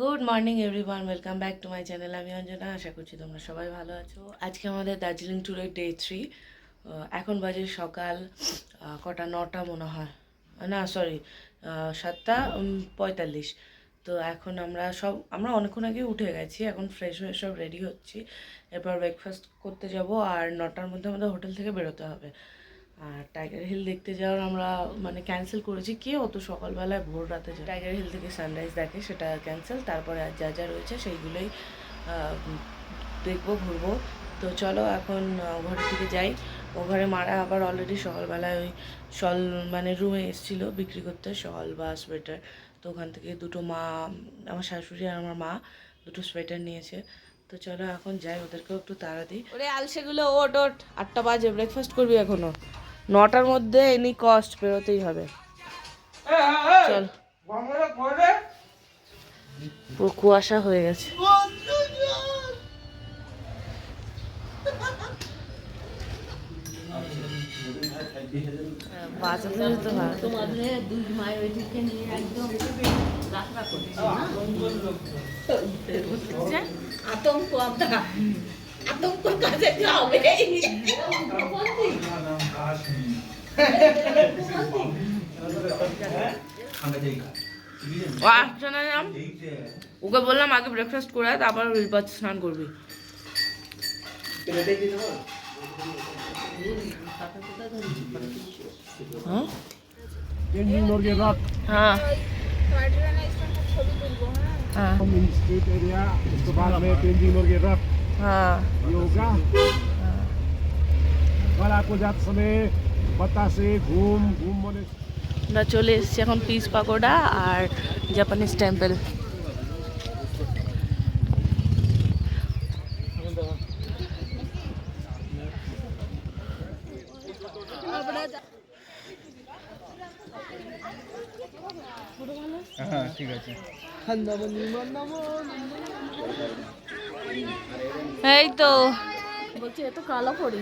Good morning everyone welcome back to my channel আমি অঞ্জনা, আশা করছি তোমরা সবাই ভালো আছো। আজকে আমাদের দার্জিলিং ট্যুরের ডে থ্রি এখন বাজে সকাল কটা, নটা মনে হয়। না সরি সাতটা পঁয়তাল্লিশ। তো এখন আমরা সব, আমরা অনেকক্ষণ আগে উঠে গেছি। এখন ফ্রেশ হয়ে সব রেডি হচ্ছি। এরপর ব্রেকফাস্ট করতে যাব আর নটার মধ্যে আমাদের হোটেল থেকে বেরোতে হবে। আর টাইগার হিল দেখতে যাওয়ার আমরা মানে ক্যান্সেল করেছি। কে অত সকালবেলায় ভোর রাতে যায়? টাইগার হিল থেকে সানরাইজ দেখে সেটা ক্যান্সেল তারপরে আর যা যা রয়েছে সেইগুলোই দেখব, ঘুরবো। তো চলো এখন ঘরের দিকে যাই। ও ঘরে মারা আবার অলরেডি সকালবেলায় ওই শল মানে রুমে এসেছিল বিক্রি করতে, শল বা সোয়েটার তো ওখান থেকে দুটো মা, আমার শাশুড়ি আর আমার মা, দুটো সোয়েটার নিয়েছে। তো চলো এখন যাই, ওদেরকেও একটু তাড়া দিই। ওরে আলসেগুলো ওট ওট আটটা বাজে ব্রেকফাস্ট করবি এখনও? নটার মধ্যে এনি কস্ট বেরোতেই হবে। চল। পুরো কুয়াশা হয়ে গেছে। আতঙ্ক আতঙ্ক ও আসছে না নাম ওকে বললাম আগে ব্রেকফাস্ট করে তারপর রিলপাত স্নান করবি। হ্যাঁ। হ্যাঁ। হ্যাঁ हम इन स्ट्रीट एरिया उसके बाद में तेंजिंग नोर्गे रॉक হ্যাঁ योगा कल आपको जाते समय बतासे घूम घूम बोले আমরা চলে এসেছি এখন পিস পাকোড়া আর জাপানিজ টেম্পল হ্যাঁ ঠিক আছে এই তো। বলছি এত কালো করি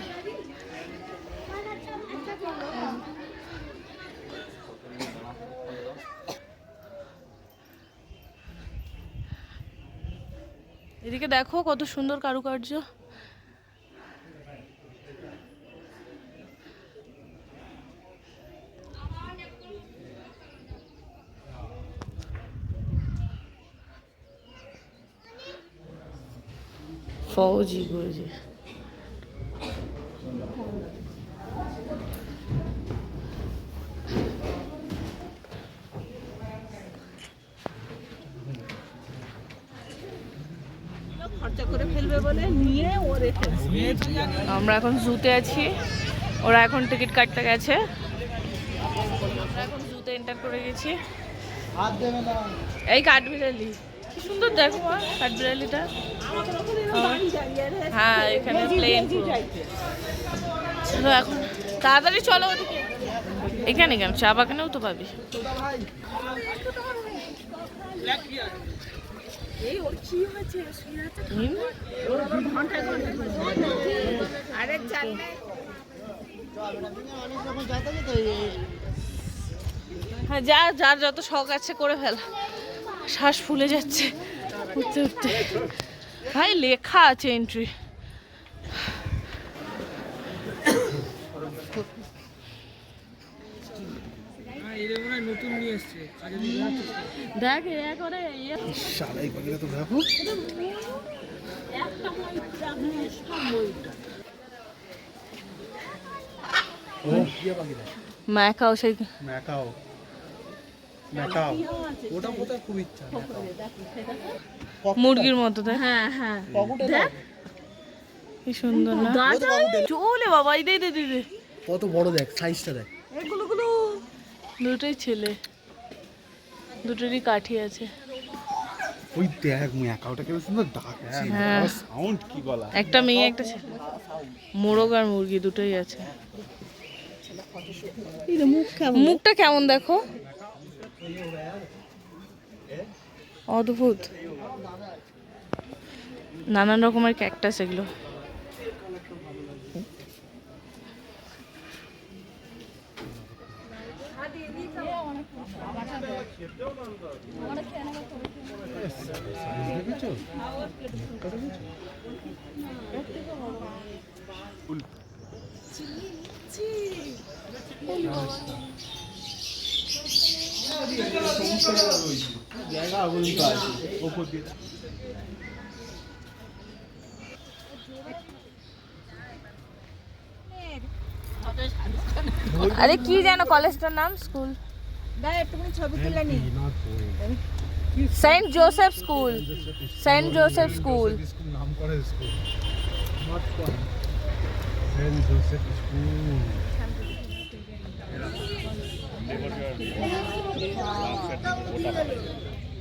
এদিকে দেখো কত সুন্দর কারুকার্য। ফৌজি গুরুজি আমরা এখন জুতে আছি। ওরা এখন টিকিট কাটতে গেছে। আমরা এখন জুতে এন্টার করে গেছি। এই কাঠবিড়ালি। কি সুন্দর দেখো কাঠবিড়ালিটা। হ্যাঁ এখানে প্লেন চলো এখন, তাড়াতাড়ি চলো এখানে কেন? চা বাগানেও তো পাবি। হ্যাঁ যা, যার যত শখ আছে করে ফেল। শ্বাস ফুলে যাচ্ছে। উঠতে উঠতে। ভাই লেখা আছে এন্ট্রি দেখ করে শালাই পাখিটা তো দেখো ও। কি পাখিটা ম্যাকাও সেই ম্যাকাও। ম্যাকাও। ওটা কোথায় খুব ইচ্ছা মুরগির মতো দেখ। হ্যাঁ হ্যাঁ। দেখ। কি সুন্দর না? চলে বাবা এই দে দে দে দে। কত বড় দেখ সাইজটা দেখ। দুটোই ছেলে। দুটোরই কাঠি আছে। ওই দেখ ম্যাকাওটা কেমন সুন্দর ডাকছে হ্যাঁ। সাউন্ড কি গলা। একটা মেয়ে একটা ছেলে। মোরগ আর মুরগি দুটোই আছে। মুখটা কেমন দেখো? অদ্ভুত। নানান রকমের ক্যাকটাস এগুলো। আরে কি জানো কলেজটার নাম school Saint Joseph school Saint Joseph school নাম করে school not point Saint Joseph school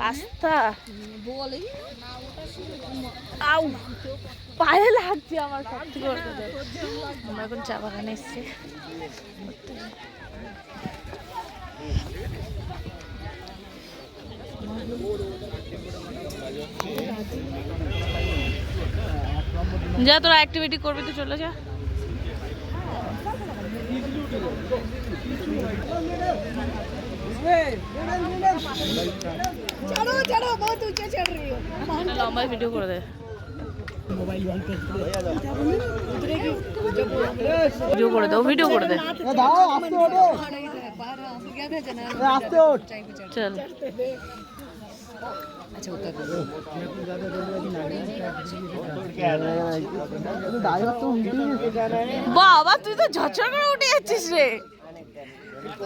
রাস্তা আউ পায়ে লাগছে আমার আমরা এখন চা বাগানে এসছি যা, তোরা অ্যাক্টিভিটি করবি তো, চলে যা। ভিডিও করে ভিডিও করে দে বাবা তুই তো ঝরঝর করে উঠে যাচ্ছিস রে।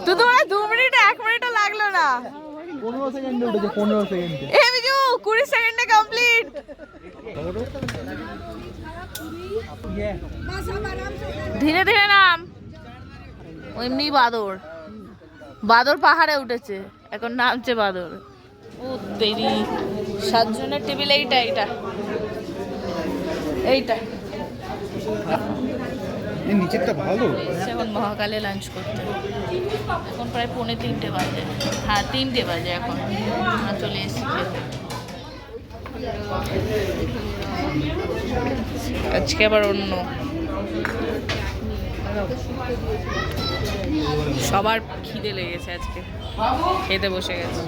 তো মানে দু মিনিট এক মিনিটও লাগল না। পনেরো সেকেন্ডে উঠেছে পনেরো সেকেন্ডে। এ বিজু কুড়ি সেকেন্ডে কমপ্লিট ধীরে ধীরে নাম। এমনি বাদর। বাদর পাহাড়ে উঠেছে এখন নামছে বাদর। ও দেরি সাতজনের টেবিল এইটা এইটা। এইটা। নিচেরটা ভালো। এখন মহাকালে লাঞ্চ করতে। এখন প্রায় পৌনে তিনটে বাজে। হ্যাঁ তিনটে বাজে এখন। আমরা চলে এসেছি। আজকে আবার অন্য। সবার খিদে লেগেছে আজকে। খেতে বসে গেছে।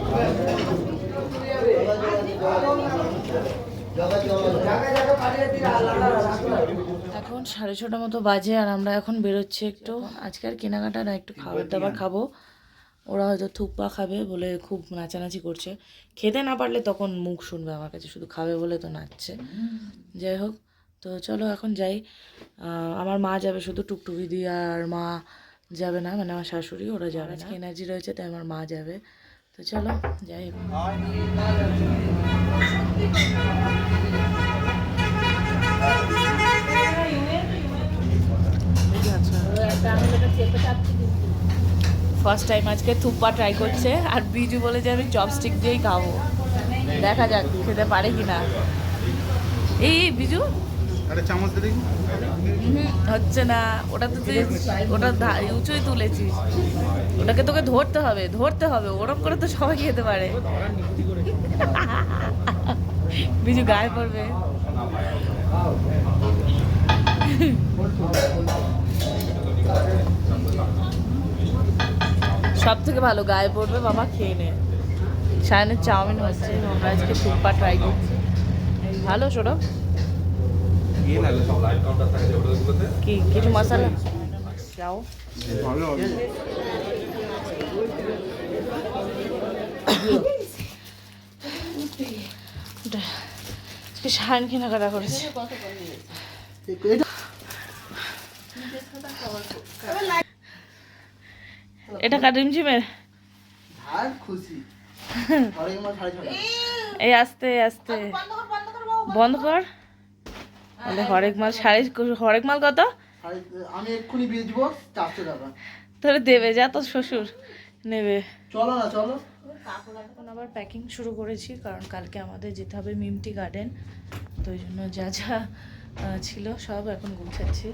এখন সাড়ে ছটা মতো বাজে আর আমরা এখন বেরোচ্ছি একটু। আজকে আর কেনাকাটা না একটু খাবার দাবার খাব। ওরা হয়তো থুপ্পা খাবে বলে খুব নাচানাচি করছে। খেতে না পারলে তখন মুখ শুনবে আমার কাছে শুধু খাবে বলে তো নাচছে। যাই হোক তো চলো এখন যাই। আমার মা যাবে শুধু টুকটুকি দিয়ে আর মা যাবে না মানে আমার শাশুড়ি ওরা যাবে না। এনার্জি রয়েছে তাই আমার মা যাবে। তো চলো যাই ফার্স্ট টাইম আজকে থুপ্পা ট্রাই করছে আর বিজু বলে যে আমি চপস্টিক দিয়েই খাব। দেখা যাক খেতে পারে কি না এই বিজু? হচ্ছে না। ওটা তো তুই ওটা উঁচুই তুলেছিস। ওটাকে তোকে ধরতে হবে ধরতে হবে। ওরম করে তো সবাই খেতে পারে। বিজু গায়ে পড়বে। সব থেকে ভালো গায়ে পড়বে বাবা খেয়ে নে। সায়নের চাউমিন হচ্ছে আমরা আজকে থুপ্পা ট্রাই করছি। ভালো সৌরভ কি কিছু মশলা? যাও। ভালো আজকে সায়ন কেনাকাটা করেছে। এটা সাড়ে ছটা। এই আস্তে আস্তে। বন্ধ কর। হরেক মাল সাড়ে হরেক মাল কত? আমি এক্ষুনি বেচবো চারশো টাকা। তাহলে দেবে যা তো শ্বশুর। নেবে। চলো না চলো। এখন আবার প্যাকিং শুরু করেছি কারণ কালকে আমাদের যেতে হবে মিমটি গার্ডেন তো ওই জন্য যা যা ছিল সব এখন গুছাচ্ছি।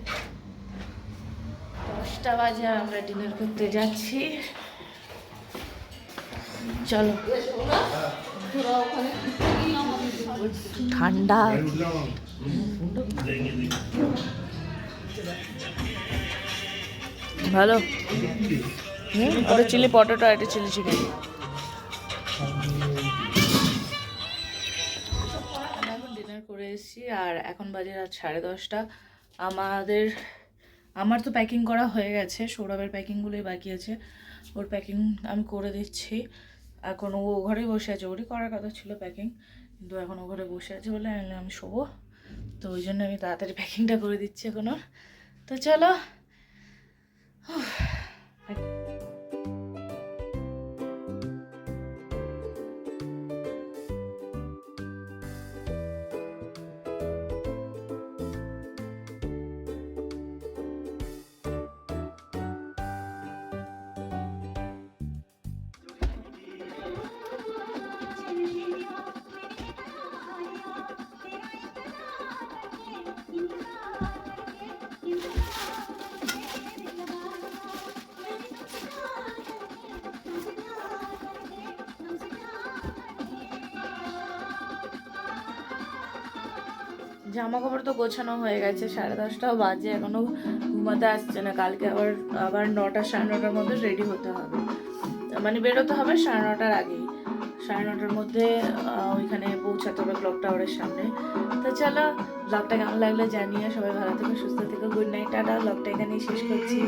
দশটা বাজে, আমরা ডিনার করতে যাচ্ছি। চলো। ঠান্ডা। ভালো। হুম, ওটা চিলি পটেটো আর এটা চিলি চিকেন। ডিনার করে এসেছি, আর এখন বাজে রাত সাড়ে দশটা। আমাদের আমার তো প্যাকিং করা হয়ে গেছে, সৌরভের প্যাকিংগুলোই বাকি আছে। ওর প্যাকিং আমি করে দিচ্ছি। এখন ও ঘরে বসে আছে, ওরই করার কথা ছিল প্যাকিং কিন্তু এখন ও ঘরে বসে আছে বলে আমি আমি শোবো। তো ওই জন্য আমি তাড়াতাড়ি প্যাকিংটা করে দিচ্ছি এখনও তো চলো। জামা কাপড় তো গোছানো হয়ে গেছে, সাড়ে দশটাও বাজে, এখনও ঘুমাতে আসছে না, কালকে আবার আবার নটা, সাড়ে নটার মধ্যে রেডি হতে হবে। মানে বেরোতে হবে সাড়ে নটার আগেই। সাড়ে নটার মধ্যে ওইখানে পৌঁছাতে হবে ক্লক টাওয়ারের সামনে। তো চলো ব্লগটা কেমন লাগল জানিয়ে সবাই ভালো থেকে, সুস্থ থেকো গুড নাইট টাটা ব্লগটা এখানেই শেষ করছি।